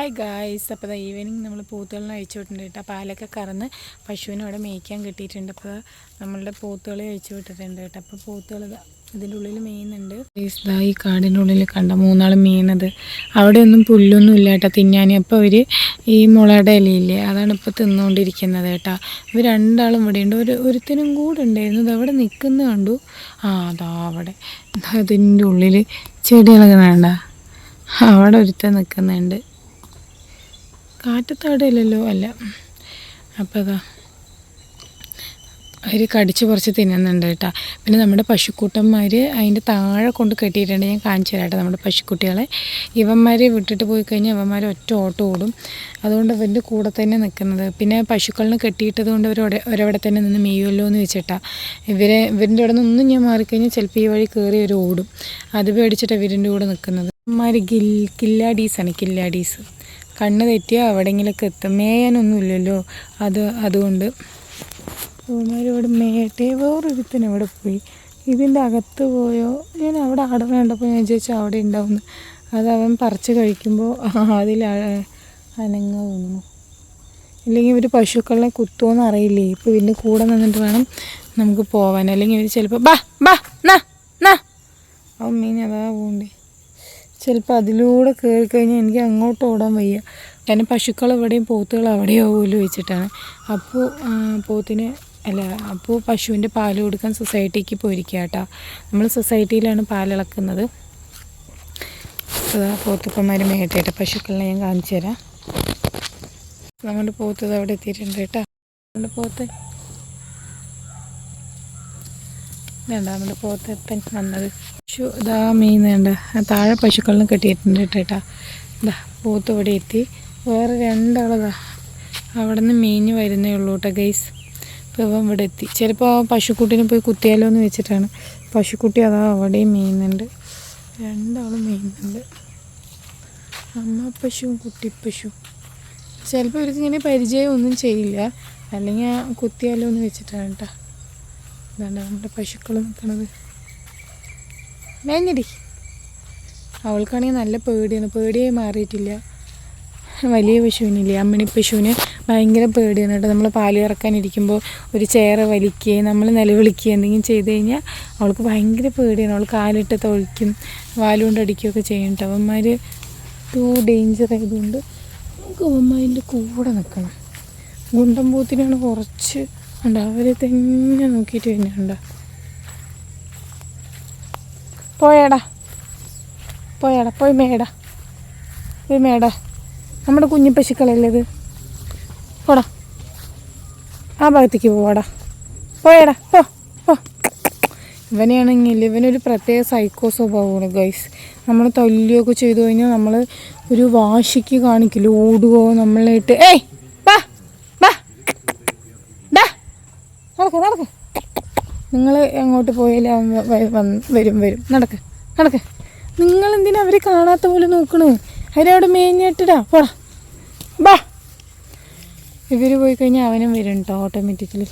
Hi guys അപ്പോൾ evening നമ്മൾ പൂത്തുകളിനെ അഴിച്ചു വിട്ടിട്ടുണ്ട് കേട്ടോ. പാലൊക്കെ കറന്ന് പശുവിനെ അവിടെ മേയ്ക്കാൻ കിട്ടിയിട്ടുണ്ട്. അപ്പോൾ നമ്മളുടെ പൂത്തുകളെ അഴിച്ചു വിട്ടിട്ടുണ്ട് കേട്ടോ. അപ്പോൾ പൂത്തുകൾ ഇതാ ഇതിന്റെ ഉള്ളിൽ മെയ്യുന്നുണ്ട് ഇതാ ഈ കാടിന്റെ ഉള്ളിൽ കണ്ട മൂന്നാൾ മീനത് അവിടെ ഒന്നും പുല്ലൊന്നും ഇല്ല കേട്ടോ. തിന്നാൻ അപ്പോൾ അവർ ഈ മുളയുടെ ഇലയില്ലേ അതാണ് ഇപ്പോൾ തിന്നുകൊണ്ടിരിക്കുന്നത് കേട്ടോ. ഇവർ രണ്ടാളും ഇവിടെ ഉണ്ട്. ഒരു ഒരുത്തിനും കൂടെ ഉണ്ടായിരുന്നു. ഇത് അവിടെ നിൽക്കുന്ന കണ്ടു. ആ അതാ അവിടെ. അതിന്റെ ഉള്ളിൽ ചെടികളൊക്കെ വേണ്ട അവിടെ ഒരുത്തൻ നിൽക്കുന്നുണ്ട്. കാറ്റത്താടില്ലല്ലോ അല്ല. അപ്പോൾ അതാ. അവർ കടിച്ച് കുറച്ച് തിന്നുന്നുണ്ട് കേട്ടോ. പിന്നെ നമ്മുടെ പശുക്കൂട്ടന്മാർ അതിന്റെ താഴെ കൊണ്ട് കെട്ടിയിട്ടുണ്ട്. ഞാൻ കാണിച്ചു തരാം കേട്ടോ നമ്മുടെ പശുക്കുട്ടികളെ. ഇവന്മാരെ വിട്ടിട്ട് പോയി കഴിഞ്ഞാൽ ഇവന്മാർ ഒറ്റ ഓട്ടം ഓടും. അതുകൊണ്ട് ഇവന്റെ കൂടെ തന്നെ നിൽക്കുന്നത് പിന്നെ പശുക്കളിന് കെട്ടിയിട്ടത് കൊണ്ട് ഇവർ ഒരെ- ഒരവിടെ തന്നെ നിന്ന് മെയ്യുമല്ലോ എന്ന് വെച്ചിട്ടാ. ഇവരെ ഇവരിന്റെ അവിടെ നിന്നൊന്നും ഞാൻ മാറിക്കഴിഞ്ഞാൽ ചിലപ്പോൾ ഈ വഴി കയറി ഒരു ഓടും. അത് പേടിച്ചിട്ട് ഇവരിന്റെ കൂടെ നിൽക്കുന്നത് ഇവന്മാർ ഗിൽ കില്ലാഡീസാണ് കില്ലാഡീസ്. കണ്ണ് തെറ്റിയാൽ എവിടെയെങ്കിലൊക്കെ എത്തും. മേയാനൊന്നുമില്ലല്ലോ. അത് അതുകൊണ്ട്. ഇവന്മാരിവിടെ മേയട്ടെ വേറൊരുത്തിന് ഇവിടെ പോയി? ഇതിന്റെ അകത്ത് പോയോ? ഞാൻ അവിടെ ആട കണ്ടപ്പോൾ ഞാൻ ചോദിച്ചു അവിടെ ഉണ്ടാവും അത് അവൻ പറിച്ച് കഴിക്കുമ്പോൾ അതിൽ അനങ്ങ തോന്നുന്നു. ഇല്ലെങ്കിൽ ഇവർ പശുക്കളെ കുത്തുമെന്ന് അറിയില്ലേ? ഇപ്പോൾ ഇതിന്റെ കൂടെ നിന്നിട്ട് വേണം നമുക്ക് പോവാൻ. അല്ലെങ്കിൽ ഇവർ ചിലപ്പോൾ ബാ ബാ നാ നാ. അവൻ മീൻ അതാ പോകണ്ടേ. ചിലപ്പോൾ അതിലൂടെ കയറി കഴിഞ്ഞാൽ എനിക്ക് അങ്ങോട്ട് ഓടാൻ വയ്യ. കാരണം പശുക്കൾ എവിടെയും പോത്തുകൾ അവിടെയോ പോലും വെച്ചിട്ടാണ് അപ്പോൾ പോത്തിന് അല്ല അപ്പോൾ പശുവിന്റെ പാൽ കൊടുക്കാൻ സൊസൈറ്റിക്ക് പോയിരിക്കുക കേട്ടോ നമ്മൾ സൊസൈറ്റിയിലാണ് പാലിളക്കുന്നത് അതാ പോത്തപ്പന്മാർ മേട്ടേട്ട പശുക്കളെ ഞാൻ കാണിച്ചു തരാം. നമ്മുടെ പോത്ത് അവിടെ എത്തിയിട്ടുണ്ട് കേട്ടോ നമ്മുടെ പോത്ത്. വേണ്ട നമ്മുടെ എത്താൻ വന്നത്. പശു ഇതാ വേണ്ട താഴെ പശുക്കളിലും കെട്ടിയിട്ടുണ്ട് കേട്ടാ ഇതാ പോത്ത് ഇവിടെ എത്തി. വേറെ രണ്ടാളതാ അവിടെ നിന്ന് മീന് വരുന്നേ ഉള്ളൂ കേട്ടോ ഗൈസ്. ഇപ്പോൾ ഇവൻ ഇവിടെ എത്തി. ചിലപ്പോൾ പശുക്കുട്ടീനെ പോയി കുത്തിയാലോ എന്ന് വെച്ചിട്ടാണ് പശുക്കുട്ടി അതാ അവിടെയും മീനുന്നുണ്ട് രണ്ടാളും മീനുന്നുണ്ട് അമ്മ പശുവും കുട്ടിപ്പശു ചിലപ്പോൾ ഇവർക്ക് ഇങ്ങനെ പരിചയം ഒന്നും ചെയ്യില്ല. അല്ലെങ്കിൽ കുത്തിയാലോ എന്ന് വെച്ചിട്ടാണ് കേട്ടോ. അതാണ് നമ്മുടെ പശുക്കൾ നിൽക്കണത് മേഞ്ഞടി. അവൾക്കാണെങ്കിൽ നല്ല പേടിയാണ്. പേടിയായി മാറിയിട്ടില്ല. വലിയ പശുവിനില്ലേ? അമ്മിണി പശുവിന് ഭയങ്കര പേടിയാണ് കേട്ടോ. നമ്മൾ പാൽ ഇറക്കാനിരിക്കുമ്പോൾ ഒരു ചെയറ് വലിക്കുകയും നമ്മൾ നിലവിളിക്കുകയും എന്തെങ്കിലും ചെയ്ത് കഴിഞ്ഞാൽ അവൾക്ക് ഭയങ്കര പേടിയാണ്. അവൾ കാലിട്ട് തൊഴിക്കും വാലുകൊണ്ട് അടിക്കുകയൊക്കെ ചെയ്യും കേട്ടോ. അവന്മാർ ടു ഡേഞ്ചർ ആയതുകൊണ്ട് നമുക്ക് അവന്മാരിന്റെ കൂടെ നിൽക്കണം. ഗുണ്ടൻ പോത്തിനാണ് കുറച്ച് ഉണ്ട് അവരെ തന്നെ നോക്കിയിട്ട് തന്നെയുണ്ട് പോയാടാ. പോയേടാ പോയി മേടാ. പോയി മേടാ. നമ്മുടെ കുഞ്ഞു പശുക്കളല്ലേ ഇത്? പോടാ. ആ ഭാഗത്തേക്ക് പോവാടാ. പോയേടാ പോ പോ. ഇവനെയാണെങ്കിൽ ഇവനൊരു പ്രത്യേക സൈക്കോ സ്വഭാവമാണ് ഗൈസ് നമ്മൾ തൊല്ലിയൊക്കെ ചെയ്തു കഴിഞ്ഞാൽ നമ്മൾ ഒരു വാശിക്ക് കാണിക്കില്ല ഓടുകയോ നമ്മളായിട്ട്. ഏയ് വാ വാ. ഡാ നടക്ക് നടക്ക്. നിങ്ങൾ എങ്ങോട്ട് പോയാലും വരും വരും. നടക്ക് നടക്ക്. നിങ്ങൾ എന്തിനാ അവരെ കാണാത്ത പോലെ നോക്കണു? അവരവിടെ മേഞ്ഞിട്ടിടാ. പോടാ. ബാ. ഇവർ പോയി കഴിഞ്ഞാൽ അവനും വരും കേട്ടോ ഓട്ടോമാറ്റിക്കലി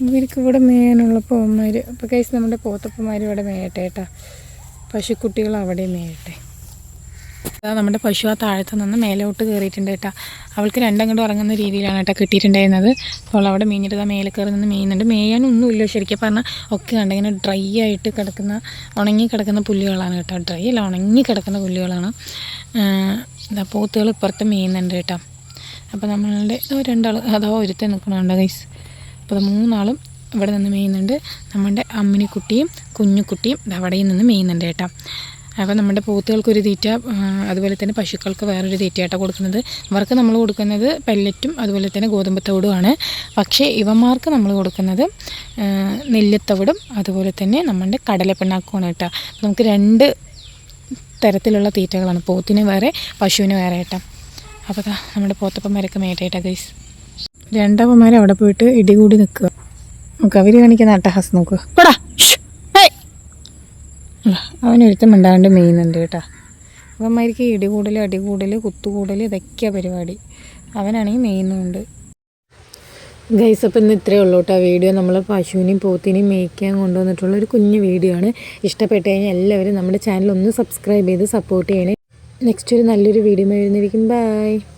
ഇവർക്ക് ഇവിടെ മേയാനുള്ളപ്പോൾ അവന്മാർ അപ്പോൾ കഴിച്ച് നമ്മുടെ പോത്തപ്പന്മാർ ഇവിടെ മേയട്ടെ കേട്ടാ പശുക്കുട്ടികൾ അവിടെ മേയട്ടെ. നമ്മുടെ പശു ആ താഴത്ത് നിന്ന് മേലോട്ട് കയറിയിട്ടുണ്ട് കേട്ടോ. അവൾക്ക് രണ്ടങ്ങോട്ട് ഉറങ്ങുന്ന രീതിയിലാണ് കേട്ടോ കിട്ടിയിട്ടുണ്ടായിരുന്നത്. അപ്പോൾ അവിടെ മീഞ്ഞിട്ട് ആ മേലെ കയറി നിന്ന് മേയുന്നുണ്ട്. മേയാനൊന്നുമില്ല ശരിക്കും. പറഞ്ഞാൽ ഒക്കെ കണ്ട് ഇങ്ങനെ ഡ്രൈ ആയിട്ട് കിടക്കുന്ന ഉണങ്ങി കിടക്കുന്ന പുല്ലുകളാണ് കേട്ടോ. ഡ്രൈ അല്ല ഉണങ്ങി കിടക്കുന്ന പുല്ലുകളാണ്. പോത്തുകൾ ഇപ്പുറത്ത് മേയുന്നുണ്ട് കേട്ടോ. അപ്പോൾ നമ്മളുടെ രണ്ടാൾ അതോ ഒരുത്തൻ നിൽക്കണുണ്ട് ഗൈസ് അപ്പോൾ മൂന്നാളും ഇവിടെ നിന്ന് മേയുന്നുണ്ട്. നമ്മുടെ അമ്മിനിക്കുട്ടിയും കുഞ്ഞുക്കുട്ടിയും ദാ അവിടെയും നിന്ന് മേയുന്നുണ്ട് കേട്ടോ. അപ്പോൾ നമ്മുടെ പോത്തുകൾക്കൊരു തീറ്റ അതുപോലെ തന്നെ പശുക്കൾക്ക് വേറൊരു തീറ്റയായിട്ടാണ് കൊടുക്കുന്നത്. ഇവർക്ക് നമ്മൾ കൊടുക്കുന്നത് പെല്ലറ്റും അതുപോലെ തന്നെ ഗോതമ്പ് തവിടുമാണ് പക്ഷേ ഇവന്മാർക്ക് നമ്മൾ കൊടുക്കുന്നത് നെല്ലിത്തവിടും അതുപോലെ തന്നെ നമ്മുടെ കടലപ്പിണ്ണാക്കുമാണ് കേട്ടോ. നമുക്ക് രണ്ട് തരത്തിലുള്ള തീറ്റകളാണ്. പോത്തിന് വേറെ പശുവിന് വേറെ കേട്ടോ. അപ്പോൾ അതാ നമ്മുടെ പോത്തപ്പന്മാരൊക്കെ മേറ്റായിട്ടാ ഗൈസ് രണ്ടപ്പന്മാർ അവിടെ പോയിട്ട് ഇടികൂടി നിൽക്കുക. നമുക്ക് അവർ കാണിക്കുന്ന അട്ടഹാസ് നോക്കുക. പടാ അവനൊരുത്തം മിണ്ടാണ്ട് മെയ്യുന്നുണ്ട് കേട്ടോ. അവന്മാർക്ക് ഇടികൂടൽ അടികൂടൽ കുത്തുകൂടൽ ഇതൊക്കെയാണ് പരിപാടി. അവനാണെങ്കിൽ മെയ്യുന്നുണ്ട്. ഗൈസ് അപ്പം ഇന്ന് ഇത്രയേ ഉള്ളൂ കേട്ടോ. വീഡിയോ നമ്മൾ പശുവിനെയും പോത്തിനെയും മേയ്ക്കാൻ കൊണ്ടുവന്നിട്ടുള്ള ഒരു കുഞ്ഞു വീഡിയോ ആണ്. ഇഷ്ടപ്പെട്ട് കഴിഞ്ഞാൽ എല്ലാവരും നമ്മുടെ ചാനൽ ഒന്ന് സബ്സ്ക്രൈബ് ചെയ്ത് സപ്പോർട്ട് ചെയ്യണേ. നെക്സ്റ്റ് ഒരു നല്ലൊരു വീഡിയോ വരുന്നതായിരിക്കും. ബൈ